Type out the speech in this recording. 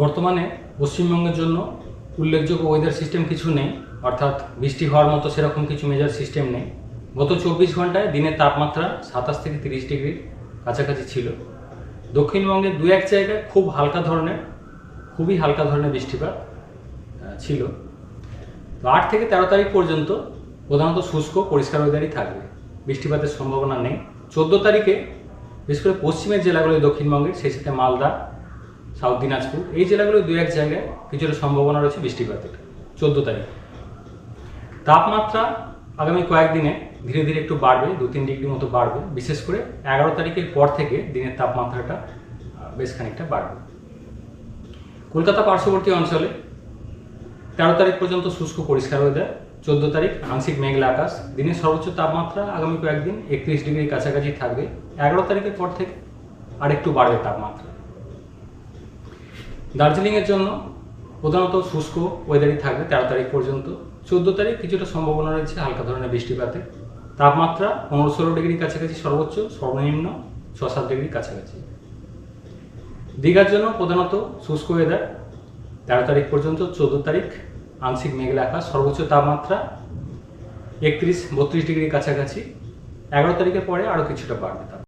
বর্তমানে পশ্চিমবঙ্গের জন্য উল্লেখযোগ্য ওয়েদার সিস্টেম কিছু নেই, অর্থাৎ বৃষ্টি হওয়ার মতো সেরকম কিছু মেজার সিস্টেম নেই। গত চব্বিশ ঘন্টায় দিনের তাপমাত্রা সাতাশ থেকে তিরিশ ডিগ্রির কাছাকাছি ছিল। দক্ষিণবঙ্গের দু এক জায়গায় খুব হালকা ধরনের, খুবই হালকা ধরনের বৃষ্টিপাত ছিল। তো আট থেকে তেরো তারিখ পর্যন্ত প্রধানত শুষ্ক, পরিষ্কার ওয়েদারই থাকবে। বৃষ্টিপাতের সম্ভাবনা নেই। চোদ্দ তারিখে, বিশেষ করে পশ্চিমের জেলাগুলো দক্ষিণবঙ্গের, সেই সাথে মালদা সাউথ দিনাজপুর। এই জেলাগুলো দু এক জায়গায় কিছুটা সম্ভাবনা রয়েছে বৃষ্টিপাতের। চোদ্দ তারিখ। তাপমাত্রা আগামী কয়েকদিনে ধীরে ধীরে একটু বাড়বে, দু তিন ডিগ্রি মতো বাড়বে। বিশেষ করে এগারো তারিখের পর থেকে দিনের তাপমাত্রাটা বেশ খানিকটা বাড়বে। কলকাতা পার্শ্ববর্তী অঞ্চলে তেরো তারিখ পর্যন্ত শুষ্ক পরিষ্কার ওয়েদার চোদ্দ তারিখ, আংশিক মেঘলা আকাশ। দিনের সর্বোচ্চ তাপমাত্রা আগামী কয়েকদিন একত্রিশ ডিগ্রির কাছাকাছি থাকবে। এগারো তারিখের পর থেকে আর একটু বাড়বে তাপমাত্রা। দার্জিলিংয়ের জন্য প্রধানত শুষ্ক ওয়েদারই থাকবে তেরো তারিখ পর্যন্ত। চোদ্দ তারিখ কিছুটা সম্ভাবনা রয়েছে হালকা ধরনের বৃষ্টিপাতের তাপমাত্রা পনেরো ষোলো ডিগ্রির কাছাকাছি সর্বোচ্চ, সর্বনিম্ন ছ সাত ডিগ্রির কাছাকাছি। দীঘার জন্য প্রধানত শুষ্ক ওয়েদার তেরো তারিখ পর্যন্ত, চোদ্দ তারিখ আংশিক মেঘলা আকাশ, সর্বোচ্চ তাপমাত্রা একত্রিশ বত্রিশ ডিগ্রির কাছাকাছি। এগারো তারিখের পরে আরও কিছুটা বাড়বে